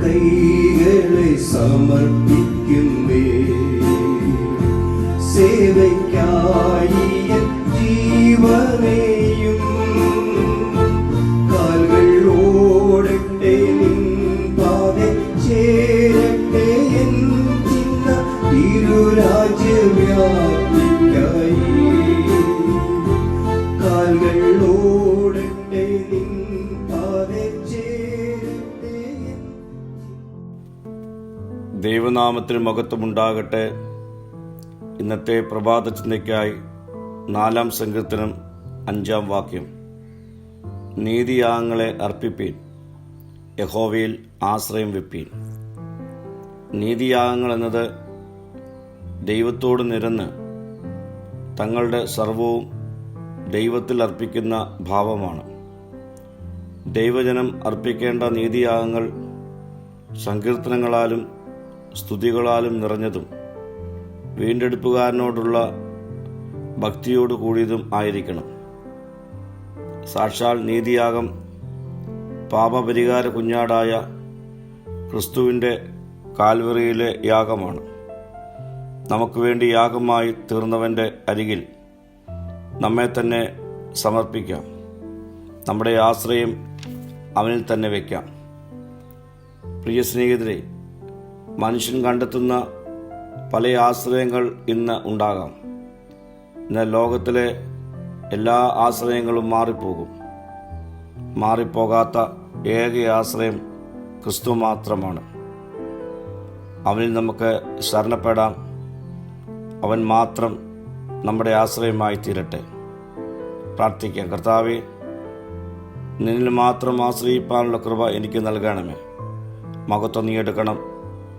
കൈകളെ സമർപ്പിക്കുന്നേ സേവയ്ക്കായി ജീവനെയും കാൽകൾ ഓടട്ടെ നിൻ പാതെ ചേരട്ടെ എൻ ചിന്ന തിരുരാജ്യവ്യാപ്തിക്കായി ദൈവനാമത്തിന് മഹത്വമുണ്ടാകട്ടെ. ഇന്നത്തെ പ്രഭാത ചിന്തയ്ക്കായി നാലാം സങ്കീർത്തനം അഞ്ചാം വാക്യം. നീതിയാങ്ങളെ അർപ്പിപ്പീൻ യഹോവയിൽ ആശ്രയം വെപ്പീൻ. നീതിയാഗങ്ങൾ എന്നത് ദൈവത്തോട് നിരന്ന് തങ്ങളുടെ സർവവും ദൈവത്തിൽ അർപ്പിക്കുന്ന ഭാവമാണ്. ദൈവജനം അർപ്പിക്കേണ്ട നീതിയാഗങ്ങൾ സങ്കീർത്തനങ്ങളാലും സ്തുതികളാലും നിറഞ്ഞതും വീണ്ടെടുപ്പുകാരനോടുള്ള ഭക്തിയോട് കൂടിയതും ആയിരിക്കണം. സാക്ഷാൽ നീതിയാകം പാപപരിഹാര കുഞ്ഞാടായ ക്രിസ്തുവിന്റെ കാൽവറിയിലെ യാഗമാണ്. നമുക്ക് വേണ്ടി യാഗമായി തീർന്നവന്റെ അരികിൽ നമ്മെ തന്നെ സമർപ്പിക്കാം. നമ്മുടെ ആശ്രയം അവനിൽ തന്നെ വയ്ക്കാം പ്രിയ സ്നേഹിതരെ മനുഷ്യൻ കണ്ടെത്തുന്ന പല ആശ്രയങ്ങൾ ഇന്ന് ഉണ്ടാകാം. എന്നാൽ ലോകത്തിലെ എല്ലാ ആശ്രയങ്ങളും മാറിപ്പോകും. മാറിപ്പോകാത്ത ഏക ആശ്രയം ക്രിസ്തു മാത്രമാണ്. അവനിൽ നമുക്ക് ശരണപ്പെടാം. അവൻ മാത്രം നമ്മുടെ ആശ്രയമായി തീരട്ടെ. പ്രാർത്ഥിക്കാം. കർത്താവെ നിന്നിൽ മാത്രം ആശ്രയിപ്പാനുള്ള കൃപ എനിക്ക് നൽകണമേ. മകത്വം നീ എടുക്കണം.